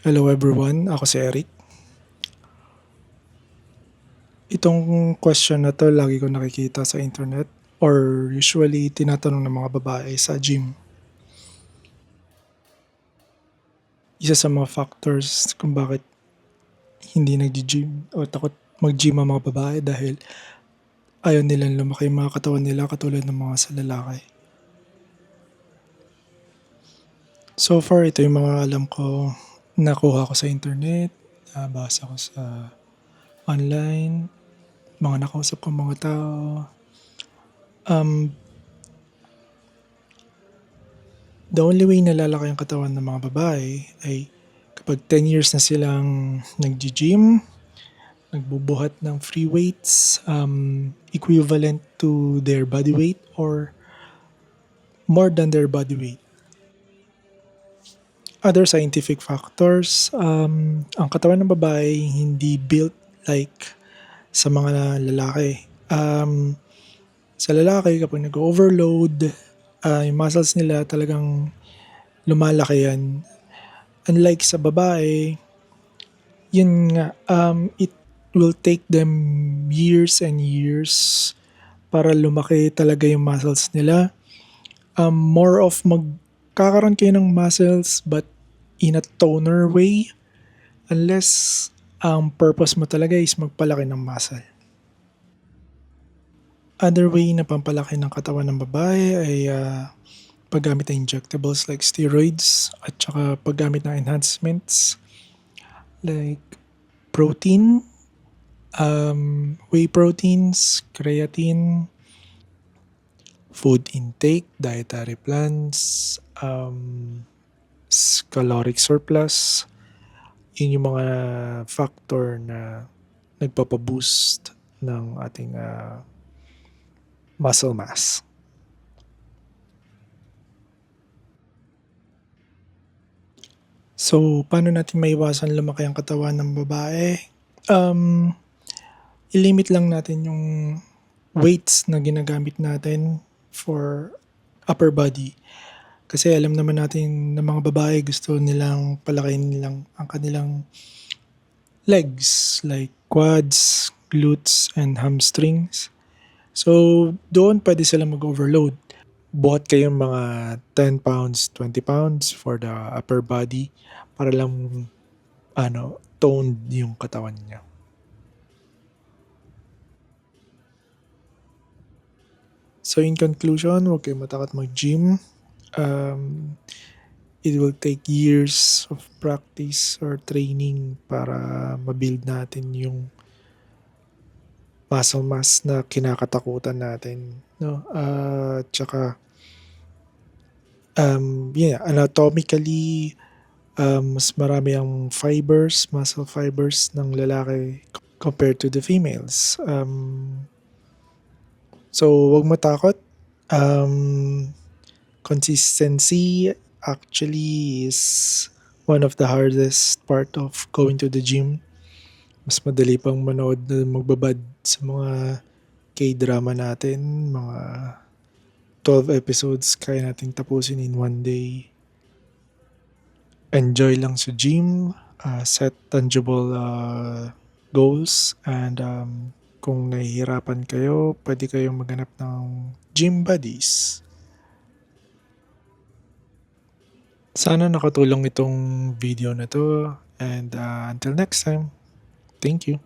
Hello everyone, ako si Eric. Itong question na to lagi ko nakikita sa internet or usually tinatanong ng mga babae sa gym. Isa sa mga factors kung bakit hindi nag-gym o takot mag-gym ang mga babae dahil ayaw nilang lumaki yung mga katawan nila katulad ng mga sa lalaki. So far, ito yung mga alam ko nakuha ko sa internet, nabasa ko sa online, mga nakausap ko mga tao. Um, the only way na lalaki ang katawan ng mga babae ay kapag 10 years na silang nag-gym, nagbubuhat ng free weights um, equivalent to their body weight or more than their body weight. Other scientific factors, um, ang katawan ng babae hindi built like sa mga lalaki. Um, sa lalaki, kapag nag-overload, uh, yung muscles nila talagang lumalaki yan. Unlike sa babae, yun nga, um, it will take them years and years para lumaki talaga yung muscles nila. Um, more of magkakaroon kayo ng muscles but in a toner way unless ang purpose mo talaga is magpalaki ng muscle. Other way na pampalaki ng katawan ng babae ay uh, paggamit ng injectables like steroids at saka paggamit ng enhancements like protein, um, whey proteins, creatine, food intake, dietary plans, um, caloric surplus. Yun yung mga factor na nagpapaboost ng ating uh, muscle mass. So, paano natin maiwasan lumaki ang katawan ng babae? Um, ilimit lang natin yung weights na ginagamit natin for upper body. Kasi alam naman natin na mga babae gusto nilang palakihin nilang ang kanilang legs like quads, glutes, and hamstrings. So, doon pwede sila mag-overload. Buhat kayong mga 10 pounds, 20 pounds for the upper body para lang ano, toned yung katawan niya. So in conclusion, huwag kayong matakot mag-gym. Um, it will take years of practice or training para mabuild natin yung muscle mass na kinakatakutan natin. No? Uh, tsaka, um, yeah, anatomically, um, mas marami ang fibers, muscle fibers ng lalaki compared to the females. Um, so, wag matakot. Um, consistency actually is one of the hardest part of going to the gym. Mas madali pang manood na magbabad sa mga K-drama natin, mga 12 episodes kaya nating tapusin in one day. Enjoy lang sa gym, uh, set tangible uh, goals, and um, kung nahihirapan kayo, pwede kayong maghanap ng gym buddies. Sana nakatulong itong video na to and uh, until next time, thank you.